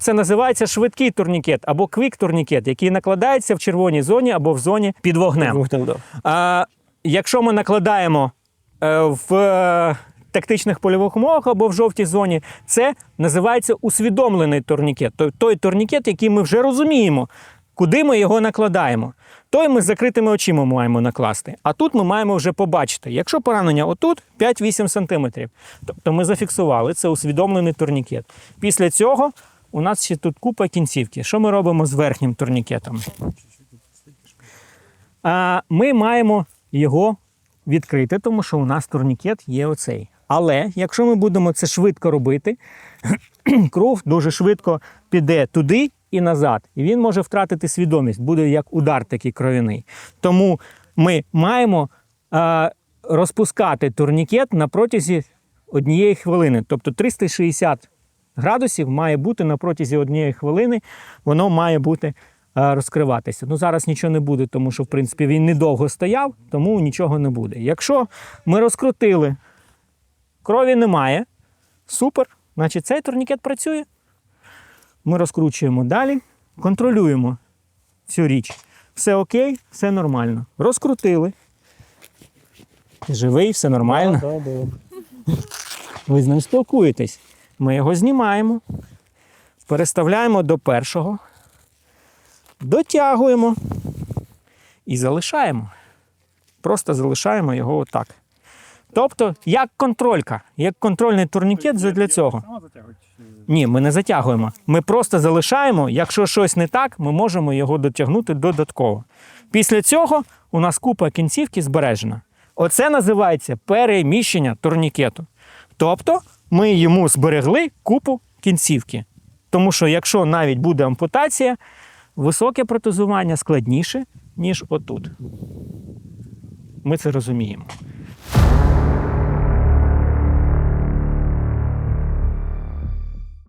Це називається швидкий турнікет або квік-турнікет, який накладається в червоній зоні або в зоні під вогнем. А, якщо ми накладаємо е, в е, тактичних польових умовах або в жовтій зоні, це називається усвідомлений турнікет. Той, той турнікет, який ми вже розуміємо, куди ми його накладаємо. Той ми з закритими очима маємо накласти. А тут ми маємо вже побачити. Якщо поранення отут 5-8 см, тобто ми зафіксували, це усвідомлений турнікет. Після цього у нас ще тут купа кінцівки. Що ми робимо з верхнім турнікетом? А, ми маємо його відкрити, тому що у нас турнікет є оцей. Але якщо ми будемо це швидко робити, кров дуже швидко піде туди і назад, і він може втратити свідомість, буде як удар такий кров'яний. Тому ми маємо а, розпускати турнікет на протязі однієї хвилини, тобто 360 градусів має бути на протязі однієї хвилини, воно має бути е, розкриватися. Ну зараз нічого не буде, тому що в принципі він недовго стояв, тому нічого не буде. Якщо ми розкрутили, крові немає, супер, значить цей турнікет працює. Ми розкручуємо далі, контролюємо цю річ. Все окей, все нормально. Розкрутили. Живий, все нормально. Ви з ним спілкуєтесь. Ми його знімаємо, переставляємо до першого, дотягуємо і залишаємо. Просто залишаємо його отак. Тобто, як контролька, як контрольний турнікет для цього. Ні, ми не затягуємо. Ми просто залишаємо. Якщо щось не так, ми можемо його дотягнути додатково. Після цього у нас купа кінцівки збережена. Оце називається переміщення турнікету. Тобто ми йому зберегли купу кінцівки. Тому що якщо навіть буде ампутація, високе протезування складніше, ніж отут. Ми це розуміємо.